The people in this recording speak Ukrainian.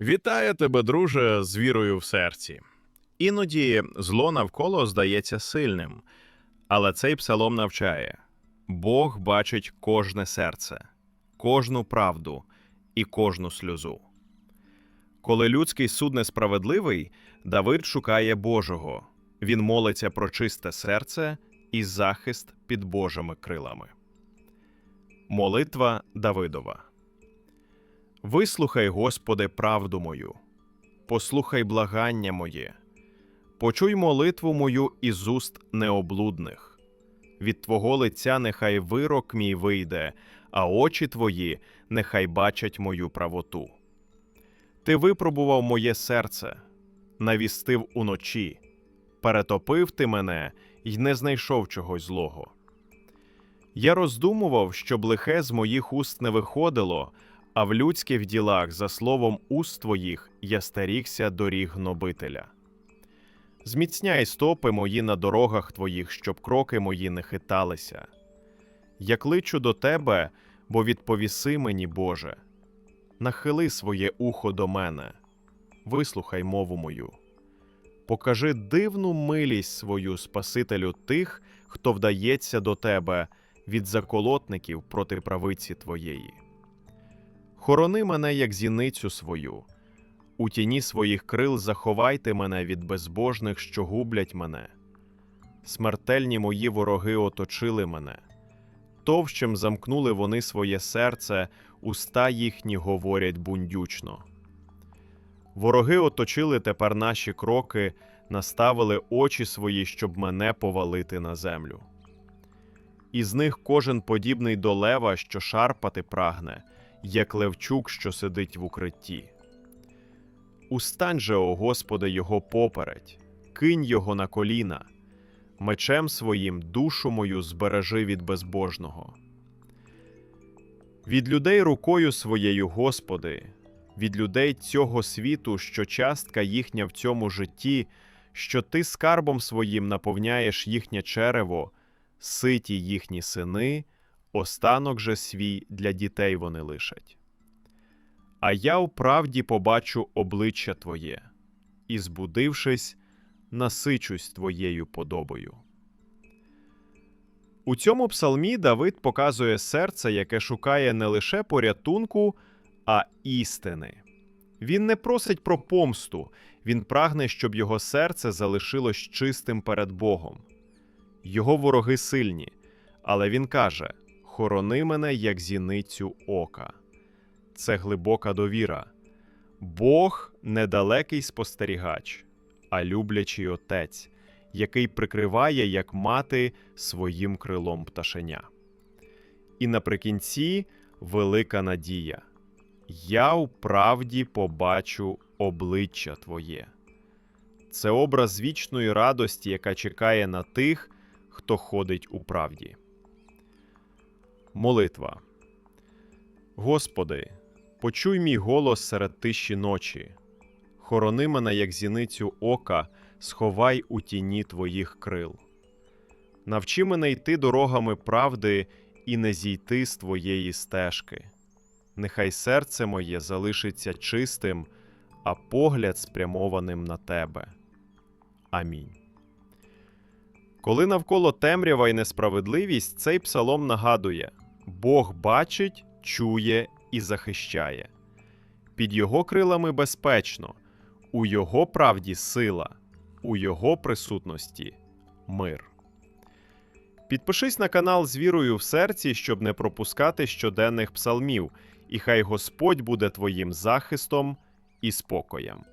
Вітаю тебе, друже, з вірою в серці. Іноді зло навколо здається сильним, але цей псалом навчає: Бог бачить кожне серце, кожну правду і кожну сльозу. Коли людський суд несправедливий, Давид шукає Божого. Він молиться про чисте серце і захист під Божими крилами. Молитва Давидова. Вислухай, Господи, правду мою, послухай благання моє, почуй молитву мою із уст необлудних. Від Твого лиця нехай вирок мій вийде, а очі Твої нехай бачать мою правоту. Ти випробував моє серце, навістив уночі, перетопив ти мене й не знайшов чогось злого. Я роздумував, щоб лихе з моїх уст не виходило, а в людських ділах, за словом уст твоїх, я старігся доріг гнобителя. Зміцняй стопи мої на дорогах твоїх, щоб кроки мої не хиталися. Я кличу до тебе, бо відповіси мені, Боже. Нахили своє ухо до мене, вислухай мову мою. Покажи дивну милість свою Спасителю тих, хто вдається до тебе від заколотників проти правиці твоєї. Хорони мене, як зіницю свою. У тіні своїх крил заховайте мене від безбожних, що гублять мене. Смертельні мої вороги оточили мене. Товщем замкнули вони своє серце, уста їхні говорять бундючно. Вороги оточили тепер наші кроки, наставили очі свої, щоб мене повалити на землю. Із них кожен подібний до лева, що шарпати прагне, як левчук, що сидить в укритті. Устань же, о Господи, його попередь, кинь його на коліна, мечем своїм душу мою збережи від безбожного. Від людей рукою своєю, Господи, від людей цього світу, що частка їхня в цьому житті, що ти скарбом своїм наповняєш їхнє черево, ситі їхні сини, останок же свій для дітей вони лишать. А я у правді побачу обличчя Твоє, і, збудившись, насичусь Твоєю подобою. У цьому псалмі Давид показує серце, яке шукає не лише порятунку, а істини. Він не просить про помсту, він прагне, щоб його серце залишилось чистим перед Богом. Його вороги сильні, але він каже: Хорони мене, як зіницю ока. Це глибока довіра. Бог недалекий спостерігач, а люблячий отець, який прикриває, як мати, своїм крилом пташеня. І наприкінці велика надія. Я у правді побачу обличчя Твоє. Це образ вічної радості, яка чекає на тих, хто ходить у правді. Молитва. Господи, почуй мій голос серед тиші ночі. Хорони мене, як зіницю ока, сховай у тіні Твоїх крил. Навчи мене йти дорогами правди і не зійти з Твоєї стежки. Нехай серце моє залишиться чистим, а погляд спрямованим на Тебе. Амінь. Коли навколо темрява і несправедливість, цей псалом нагадує: Бог бачить, чує і захищає. Під його крилами безпечно, у його правді сила, у його присутності мир. Підпишись на канал з вірою в серці, щоб не пропускати щоденних псалмів, і хай Господь буде твоїм захистом і спокоєм.